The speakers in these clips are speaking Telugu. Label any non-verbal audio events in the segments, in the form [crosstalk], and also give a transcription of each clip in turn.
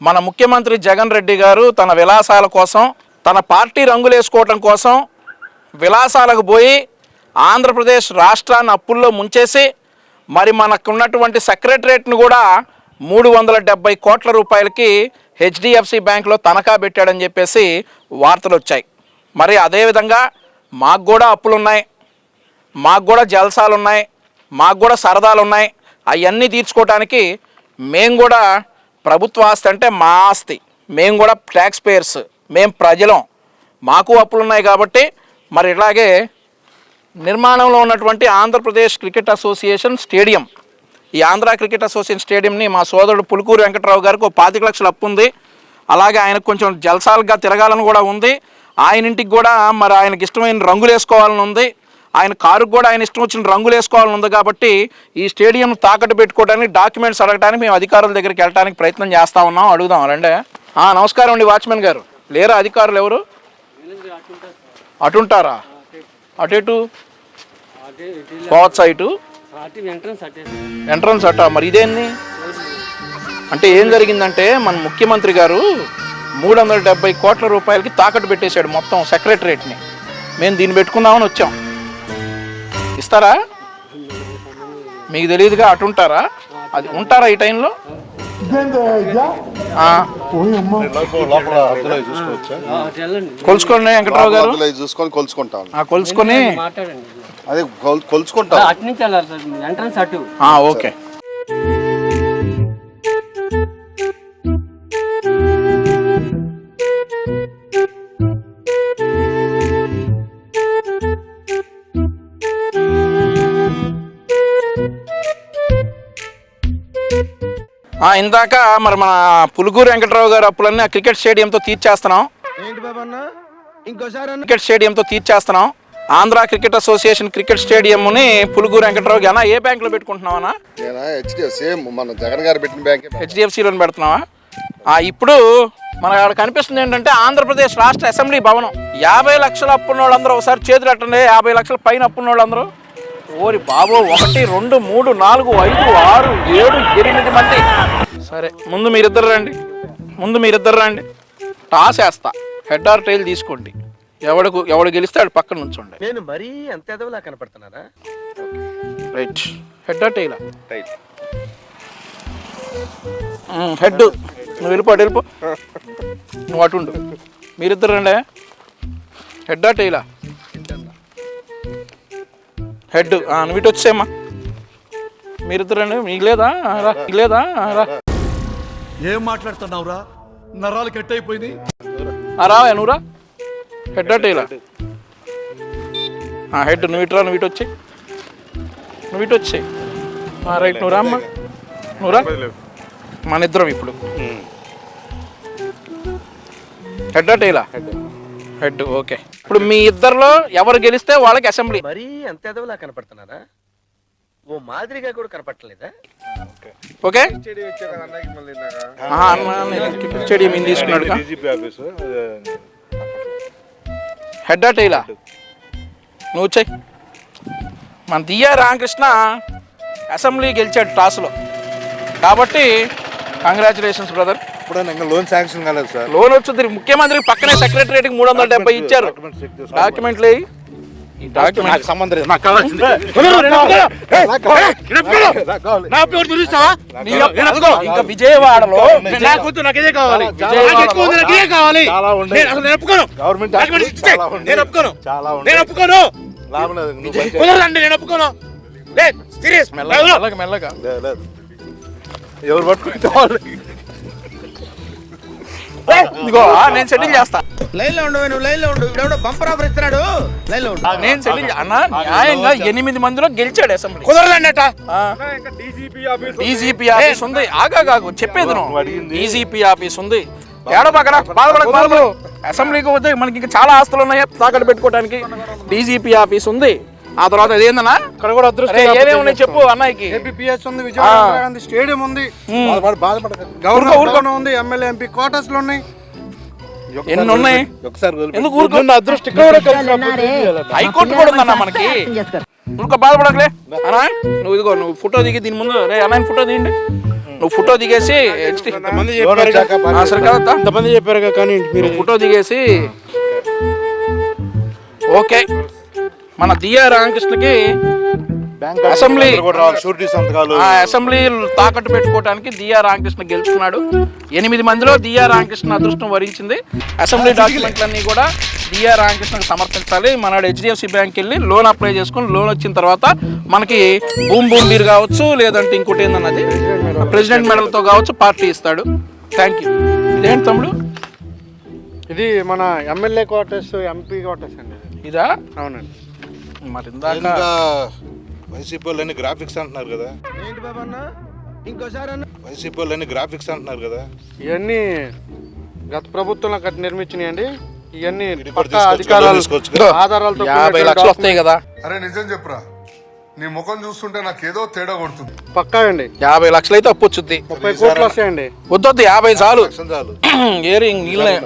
మన ముఖ్యమంత్రి జగన్ రెడ్డి గారు తన విలాసాల కోసం తన పార్టీ రంగులు వేసుకోవటం కోసం విలాసాలకు పోయి ఆంధ్రప్రదేశ్ రాష్ట్రాన్ని అప్పుల్లో ముంచేసి మరి మనకున్నటువంటి సెక్రటరేట్ను కూడా మూడు వందల డెబ్బై కోట్ల రూపాయలకి హెచ్డిఎఫ్సి బ్యాంక్లో తనఖా పెట్టాడని చెప్పేసి వార్తలు వచ్చాయి మరి అదేవిధంగా మాకు కూడా అప్పులు ఉన్నాయి మాకు కూడా జల్సాలు ఉన్నాయి మాకు కూడా సరదాలు ఉన్నాయి అవన్నీ తీర్చుకోవటానికి మేము కూడా ప్రభుత్వ ఆస్తి అంటే మా ఆస్తి. మేము కూడా ట్యాక్స్ పేయర్స్ మేము ప్రజలం. మాకు అప్పులు ఉన్నాయి కాబట్టి మరి ఇలాగే నిర్మాణంలో ఉన్నటువంటి ఆంధ్రప్రదేశ్ క్రికెట్ అసోసియేషన్ స్టేడియం. ఈ ఆంధ్ర క్రికెట్ అసోసియేషన్ స్టేడియంని మా సోదరుడు పులుకూరు వెంకట్రావు గారికి ఒక పాతిక లక్షలు అప్పు ఉంది. అలాగే ఆయనకు కొంచెం జలసాలుగా తిరగాలని కూడా ఉంది. ఆయన ఇంటికి కూడా మరి ఆయనకి ఇష్టమైన రంగులు వేసుకోవాలని ఉంది. ఆయన కారుకు కూడా ఆయన ఇష్టం వచ్చిన రంగులు వేసుకోవాలని ఉంది కాబట్టి ఈ స్టేడియం తాకట్టు పెట్టుకోవడానికి డాక్యుమెంట్స్ అడగడానికి మేము అధికారుల దగ్గరికి వెళ్ళడానికి ప్రయత్నం చేస్తా ఉన్నాం. అడుగుదాం రండి. నమస్కారం అండి వాచ్మెన్ గారు. లేరా అధికారులు ఎవరు? అటుంటారా అటు ఇటు? పోవచ్చా ఇటు ఎంట్రన్స్ ఎంట్రన్స్ అట మరి ఇదేంది? అంటే ఏం జరిగిందంటే మన ముఖ్యమంత్రి గారు మూడు వందల డెబ్బై కోట్ల రూపాయలకి తాకట్టు పెట్టేశాడు మొత్తం సెక్రటరేట్ని. మేము దీన్ని పెట్టుకుందామని వచ్చాం. ఇస్తారా? మీకు తెలియదుగా అటు ఉంటారా? అది ఉంటారా ఈ టైంలో? కొలుచుకోండి వెంకట్రావు గారు. అందులో చూసుకొని కొలుచుకుంటాం. ఆ, కొలుచుకొని. మాట్లాడండి. అదే కొల్- కొలుచుకుంటాం. ఓకే. ఇందాక మరి మన పులుగూరు వెంకట్రావు గారు అప్పులన్నీ ఆ క్రికెట్ స్టేడియంతో తీర్చేస్తున్నాం. ఏంటి బాబు అన్న? ఇంకోసారి అన్న. క్రికెట్ స్టేడియంతో తీర్చేస్తున్నాం. ఆంధ్ర క్రికెట్ అసోసియేషన్ క్రికెట్ స్టేడియంని పులుగూరు వెంకట్రావు అన్న ఏ బ్యాంకులో పెట్టుకుంటున్నావా నేను? హెచ్డిఎఫ్ సేమ్ మన జగన్ గారు పెట్టిన బ్యాంకే పెడుతున్నావా? ఇప్పుడు మన అక్కడ కనిపిస్తుంది ఏంటంటే ఆంధ్రప్రదేశ్ రాష్ట్ర అసెంబ్లీ భవనం. యాభై లక్షల అప్పున్న వాళ్ళందరూ ఒకసారి చేతులు ఎట్టండి యాభై లక్షల పైన అప్పున్న వాళ్ళందరూ ఓరి బాబు ఒకటి రెండు మూడు నాలుగు ఐదు ఆరు ఏడు ఎనిమిది మంది. సరే ముందు మీరిద్దరు రండి. ముందు మీరిద్దరు రండి. టాస్ వేస్తా. హెడ్ ఆర్ టైల్ తీసుకోండి. ఎవడుకు ఎవడు గెలిస్తే ఆడు పక్కన ఉంచండి నేను మరీ అంత ఎదవలా కనపడుతున్నారా రైట్ హెడ్ ఆర్ టైలా హెడ్ నువ్వు వెళ్ళిపో అటు వెళ్ళిపో. నువ్వు అటు ఉండు. మీరిద్దరు రండి. హెడ్ ఆ? టైలా హెడ్. నువ్వు ఇటు వచ్చేమ్మా మీరిద్దరు రండి మీకు లేదా రా మీకు లేదా రా. ఏం మాట్లాడుతున్నావురా? నరాలు కట్ అయిపోయింది ఆ, రా నువ్వు రా. హెడ్ ఆ టైలా హెడ్ నువ్వు ఇటు రా నువ్వు ఇటు వచ్చి. నువ్వు ఇటు వచ్చి. రైట్ నువ్వు రామ్మా. నువ్వు రా. మన ఇద్దరం ఇప్పుడు. హెడ్ టైలా హెడ్ ఓకే. ఇప్పుడు మీ ఇద్దరిలో ఎవరు గెలిస్తే వాళ్ళకి అసెంబ్లీ. మరీ అంత ఎదవలా కనపడుతున్నారా? ఓ మాదిరిగా కూడా కనపడలేదా ఓకే. స్టేడియం ఏం తీసుకున్నాడు హెడ్ టైలా నువ్వు వచ్చాయి మన దియ్య రామకృష్ణ అసెంబ్లీ గెలిచాడు టాస్లో. కాబట్టి కంగ్రాచులేషన్స్ బ్రదర్ ఇంకా లోన్ శాంక్షన్ కాలేదు సార్ లోన్ వచ్చింది ముఖ్యమంత్రికి పక్కనే సెక్రటరేట్కి మూడు వందల డెబ్బై ఇచ్చారు డాక్యుమెంట్లు. ఈ డాక్యుమెంట్ సంబంధం లేదు నాకు కావాల్సింది నీ యొక్క- అదిగో, ఇంకా విజయవాడలో చాలా ఉండే గవర్నమెంట్ చాలా ఉండే చాలా ఉండే లాభం లేదు నువ్వు బంద్ చేయి. మెల్లగా మెల్లగా, మెల్లగా లేదు, లేదు. ఎవరు పట్టుకుంటే వాళ్ళు ఇదిగో నేను సెటిల్ చేస్తా. లైన్లో ఉండవు నువ్వు లైన్లో ఉండు. ఇప్పుడు బంపర్ ఆఫర్ ఇస్తున్నాడు. లైన్లో ఉండు నేను సెటిల్ అన్న న్యాయంగా ఎనిమిది మందిలో గెలిచాడు అసెంబ్లీ. కుదరదండట డీజీపీ ఆఫీస్ ఉంది. ఆగాగాగు చెప్పేది నువ్వు. డీజీపీ ఆఫీస్ ఉంది. ఏడో పక్కన బాధపడకు బాధపడు అసెంబ్లీకి పోతే మనకి ఇంకా చాలా ఆస్తులు ఉన్నాయి? తాకట్టు పెట్టుకోవడానికి డీజీపీ ఆఫీస్ ఉంది. ఆ తర్వాత అదేందన్నా ఇక్కడ కూడా అరే, ఏమేమి ఉన్నాయి చెప్పు అన్నయ్యకి. ఏపీఎస్ ఉంది విజయవాడ గాంధీ స్టేడియం ఉంది. గవర్నర్ ఊరుకో. భవనం ఉంది ఎమ్మెల్యే ఎంపీ క్వార్టర్స్లో ఉన్నాయి. ఎన్ని ఉన్నాయి? ఒకసారి. ఎందుకు ఊరుకో? అదృష్టం హైకోర్టు కూడా ఉందన్న మనకి. ఊరుకో బాధపడకలే. అన్నా నువ్వు ఇదిగో నువ్వు ఫోటో దిగి దీని ముందు రే అన్న ఫోటో తీయండి నువ్వు ఫోటో దిగేసి సరే కదా ఎంతమంది చెప్పారు కానీ మీరు ఫోటో దిగేసి ఓకే. మన దియా రామకృష్ణకి అసెంబ్లీ షూరిటీ సంతకాలు. ఆ అసెంబ్లీ తాకట్టు పెట్టుకోవడానికి దియా రామకృష్ణ గెలుచుకున్నాడు. ఎనిమిది మందిలో దియా రామకృష్ణ అదృష్టం వరించింది. అసెంబ్లీ డాక్యుమెంట్లన్నీ కూడా దియా రామకృష్ణకి సమర్పించాలి. మన హెచ్డిఎఫ్సి బ్యాంక్ వెళ్ళి లోన్ అప్లై చేసుకుని లోన్ వచ్చిన తర్వాత మనకి భూమి భూమి బీర్ కావచ్చు లేదంటే ఇంకోటి ఏందన్నది? ప్రెసిడెంట్ మెడల్తో కావచ్చు పార్టీ ఇస్తాడు. థ్యాంక్ యూ ఇదేంటి తమ్ముడు? ఇది మన ఎమ్మెల్యే క్వార్టర్స్ ఎంపీ క్వార్టర్స్ అండి ఇది. ఇదా? అవునండి. మరి ఇందాక ఇంకా వైసీపీ వాళ్ళని గ్రాఫిక్స్ అంటున్నారు కదా. వైసీపీ వాళ్ళని గ్రాఫిక్స్ అంటున్నారు కదా. ఇవన్నీ గత ప్రభుత్వంలో కట్టి నిర్మించినాయండి. ఇవన్నీ ఇది కూడా పక్కా తీసుకోవచ్చు, అధికారాలు తీసుకోవచ్చు కదా. ఆధారాలతో యాభై కూడినటువంటి లక్షలు వస్తాయి కదా. అరే నిజం చెప్పురా. నీ ముఖం చూస్తుంటే నాకేదో తేడా కొడుతుంది. పక్కా అండి. యాభై లక్షలు అయితే అప్పు వచ్చుద్ది. ముప్పై కోట్లు వస్తాయండి. వద్దొద్దు యాభై చాలు. చాలు. [clears throat] ఏరి నీళ్ళే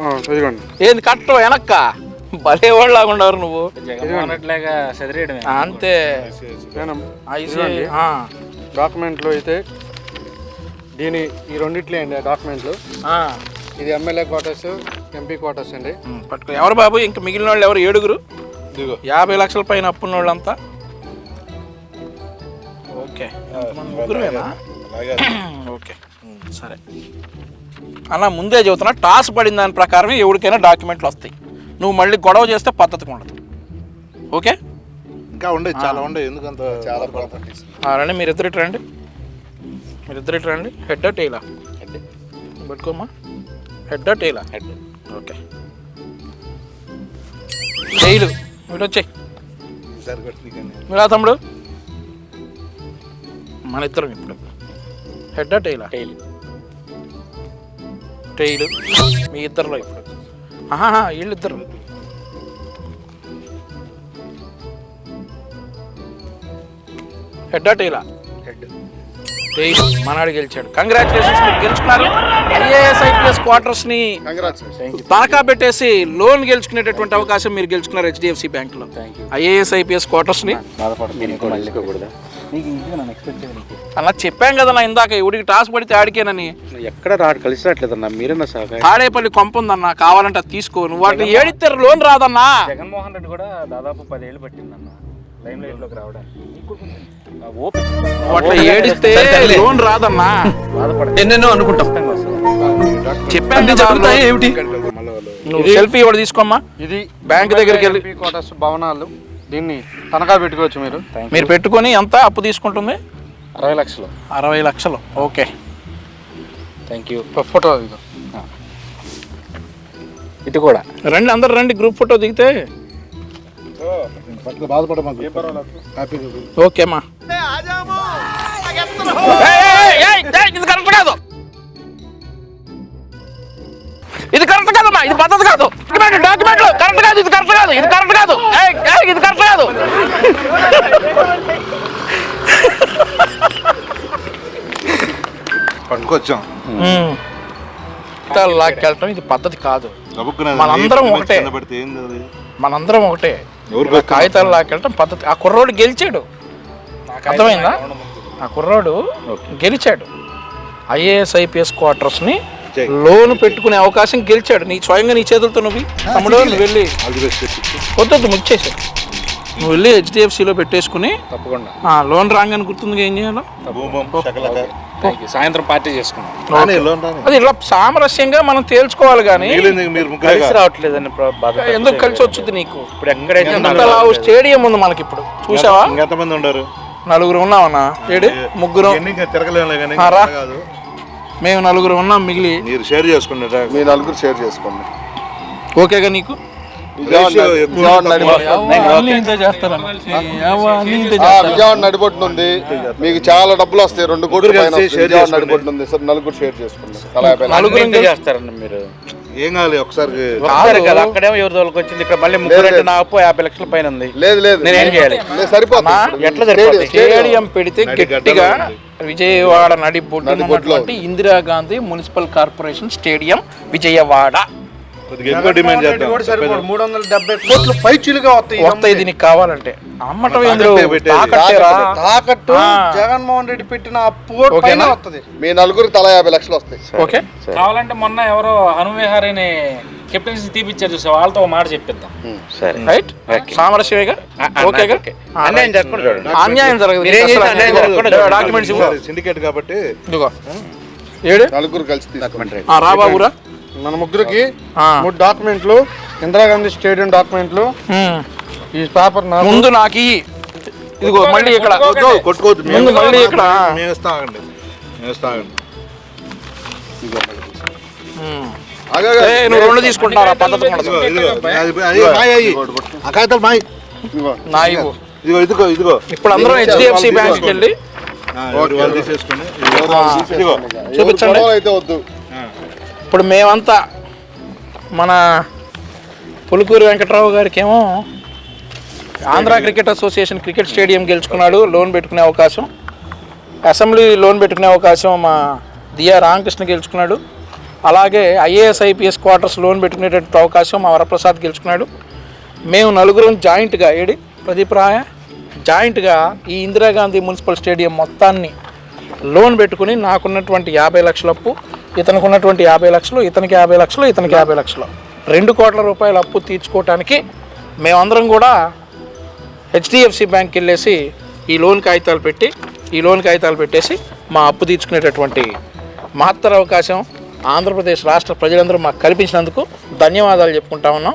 ఆ, ఇదిగోండి. ఏంది వెనక్క? భలే వాళ్ళు లాగుండవు నువ్వు చదివేయడమే అంతే. డాక్యుమెంట్లు అయితే దీని ఈ రెండిట్లే అండి ఆ డాక్యుమెంట్లు. ఆ. ఇది ఎమ్మెల్యే క్వార్టర్స్ ఎంపీ క్వార్టర్స్ అండి. పట్టుకో. ఎవరు బాబు? ఇంక మిగిలిన వాళ్ళు ఎవరు? ఏడుగురు? ఇదిగో. యాభై లక్షల పైన అప్పున్న వాళ్ళంతా? ఓకే. [clears throat] ఓకే. సరే. అలా ముందే చెబుతున్నా టాస్ పడిన దాని ప్రకారం ఎవరికైనా డాక్యుమెంట్లు వస్తాయి. నువ్వు మళ్ళీ గొడవ చేస్తే పద్ధతిగా ఉండదు. ఓకే? ఇంకా ఉండే చాలా ఉండే ఎందుకంత చాలా రండి మీరు ఇద్దరు ఇటు రండి. మీరు ఇద్దరు ఇటు రండి. హెడ్ టైలా హెడ్ పెట్టుకోమ్మా. హెడ్ టైలా హెడ్ ఓకే. టైలు మీరు వచ్చాయి. మీరు తమ్ముడు? మన ఇద్దరం ఇప్పుడు. హెడ్ టైలా టైల్ టైలు మీ ఇద్దరిలో ఇప్పుడు. ఆహా వీళ్ళిద్దరు. హెడ్ టైలా హెడ్ టైల్ మనాడు గెలిచాడు. కంగ్రాచులేషన్స్ మీరు గెలుచుకున్నారు. ఐఏఎస్ ఐపీఎస్ క్వార్టర్స్ని తనఖా పెట్టేసి లోన్ గెలుచుకునేటటువంటి అవకాశం మీరు గెలుచుకున్నారు హెచ్డిఎఫ్సి బ్యాంక్లో. ఐఏఎస్ ఐపీఎస్ క్వార్టర్స్ని అలా చెప్పాం కదా నా ఇందాక ఎవడికి టాస్ పడితే ఆడికేనని. ఎక్కడ రాడు కలిసి రావట్లేదన్నా మీరన్నా సార్ తాడేపల్లి కొంప ఉందన్న కావాలంటే అది తీసుకో. నువ్వు వాటిని ఏడితే లోన్ రాదన్నా. జగన్మోహన్ రెడ్డి కూడా దాదాపు పదేళ్ళు పట్టిందన్న లైమ్ లైట్లోకి రావడానికి వాటిని ఏడిస్తే లోన్ రాదన్నా. ఎన్నెన్నో అనుకుంటాం. చెప్పాను జరుగుతాయి ఏమిటి? నువ్వు సెల్ఫీ ఇవాడు తీసుకోమ్మా. ఇది బ్యాంక్ దగ్గరికి వెళ్ళి. భవనాలు. దీన్ని తనఖా పెట్టుకోవచ్చు మీరు? మీరు పెట్టుకొని ఎంత అప్పు తీసుకుంటుంది? అరవై లక్షలు. అరవై లక్షలు. ఓకే. థ్యాంక్ యూ ఫోటో ఇదిగో. ఇటు కూడా. రండి అందరు రండి గ్రూప్ ఫోటో దిగితే. కాదు ఇది కరెక్ట్ కాదమ్మా ఇది పద్ధతి కాదు డాక్యుమెంట్ డాక్యుమెంట్లు కరెక్ట్ కాదు ఇది కరెక్ట్ కాదు ఇది కరెక్ట్ కాదు ఏయ్, ఏయ్, ఇది కరెక్ట్ కాదు పట్టుకొచ్చాం లాక్కెళ్ళటం ఇది పద్ధతి కాదు. మనందరం ఒకటే. మనందరం ఒకటే. కాగితాలు లాక్కెళ్ళటం పద్ధతి. ఆ కుర్రోడు గెలిచాడు. అర్థమైందా? ఆ కుర్రోడు గెలిచాడు. IAS IPS క్వార్టర్స్ని. లోన్ పెట్టుకునే అవకాశం గెలిచాడు. నీ స్వయంగా నీ చేతులతో నువ్వు తమ్ముడు నువ్వు వెళ్ళి వద్దొద్దు ముచ్చేసాడు. నువ్వు వెళ్ళి హెచ్డిఎఫ్సిలో పెట్టేసుకుని తప్పకుండా. ఆ, లోన్ రాగానే గుర్తుంది ఏం చేయాలో? సాయంత్రం పార్టీ చేసుకున్నాం అది ఇలా సామరస్యంగా మనం తేల్చుకోవాలి కానీ బాధ ఎందుకు కలిసి వచ్చింది నీకు? ఇప్పుడు ఎక్కడైతే స్టేడియం ఉంది మనకి ఇప్పుడు చూసావా ఇంకెంతమంది ఉండరు? నలుగురు ఉన్నామన్నా ఏడు? ముగ్గురు? మేము నలుగురు ఉన్నాం మిగిలి మీరు షేర్ చేసుకున్నారా మీ నలుగురు షేర్ చేసుకోండి. ఓకేగా నీకు? విజయవాడ ఉంది మీకు చాలా డబ్బులు వస్తాయి. రెండు కోట్ల పైన విజయవాడ ఉంది సార్ నలుగురు షేర్ చేస్తారన్న మీరు? ఏం కావాలి ఒకసారి ఒకసారి కదా అక్కడేమో ఎవరి దోలకు వచ్చింది ఇక్కడ మళ్ళీ ముగ్గురు అంటే నా అప్పు యాభై లక్షల పైన ఉంది. లేదు లేదు. నేనేం చేయాలి? సరిపోతుంది. అమ్మా, ఇప్పుడు ఎట్లా సరిపోతుంది? స్టేడియం- పెడితే గట్టిగా విజయవాడ నడి బొడ్డున నడిబొడ్డులో ఉన్నటువంటి Indira Gandhi municipal corporation stadium Vijayawada. మూడు వందల డెబ్బై కోట్లు పైచులుగా వస్తాయి వస్తాయి దీనికి కావాలంటే. అమ్మటం ఎందుకు? తాకట్టే. తాకట్టేరా. జగన్మోహన్ రెడ్డి పెట్టిన అప్పు పైన? వస్తుంది. మీ నలుగురికి తలా యాభై లక్షలు వస్తాయి. ఓకే. కావాలంటే మొన్న ఎవరో హనువిహారిని కెప్టెన్సీ తీపిచ్చారు చూసా వాళ్ళతో మాట చెప్పిద్దాం. సరే. రైట్. సామరస్యమేగా ఓకేగా అన్యాయం రైట్. జరగకుండా చూడండి. అన్యాయం జరగదు. డాక్యుమెంట్స్ సిండికేట్ కాబట్టి ఇదిగో. ఏడు? నలుగురు కలిసి తీసుకుంటారు ఆ, రా బాబురా. మన ముగ్గురికి ఆ. మూడు డాక్యుమెంట్లు ఇందిరాగాంధీ స్టేడియం డాక్యుమెంట్లు. ఈ పేపర్ ముందు నాకు. ఇదిగో మళ్ళీ ఇక్కడ వద్దు, కొట్టుకోవద్దు ముందు మళ్ళీ ఇక్కడ నువ్వు రెండు తీసుకుంటున్నారా పద్ధతి ఉండదు ఇదిగో ఇదిగో మాయ ఇదిగో. నా ఇవ్వు ఇదిగో ఇదిగో ఇదిగో ఇప్పుడు అందరం హెచ్డిఎఫ్సి బ్యాంక్కి వెళ్ళి చూపించండి అయితే వద్దు ఇప్పుడు మేమంతా మన పులుకూరు వెంకట్రావు గారికి ఏమో Andhra cricket association cricket stadium గెలుచుకున్నాడు లోన్ పెట్టుకునే అవకాశం. అసెంబ్లీ లోన్ పెట్టుకునే అవకాశం మా దియా రామకృష్ణ గెలుచుకున్నాడు. అలాగే ఐఏఎస్ ఐపీఎస్ క్వార్టర్స్ లోన్ పెట్టుకునేటటువంటి అవకాశం మా వరప్రసాద్ గెలుచుకున్నాడు. మేము నలుగురం జాయింట్గా ఏడి? ప్రదీప్ రాయ? జాయింట్గా ఈ ఇందిరాగాంధీ మున్సిపల్ స్టేడియం మొత్తాన్ని లోన్ పెట్టుకుని నాకున్నటువంటి యాభై లక్షల అప్పు ఇతనికి ఉన్నటువంటి యాభై లక్షలు ఇతనికి యాభై లక్షలు ఇతనికి యాభై లక్షలు. రెండు కోట్ల రూపాయల అప్పు తీర్చుకోవటానికి మేమందరం కూడా హెచ్డిఎఫ్సి బ్యాంక్కి వెళ్ళేసి ఈ లోన్ కాగితాలు పెట్టి ఈ లోన్ కాగితాలు పెట్టేసి మా అప్పు తీర్చుకునేటటువంటి మహత్తర అవకాశం ఆంధ్రప్రదేశ్ రాష్ట్ర ప్రజలందరూ మాకు కల్పించినందుకు ధన్యవాదాలు చెప్పుకుంటా ఉన్నాం.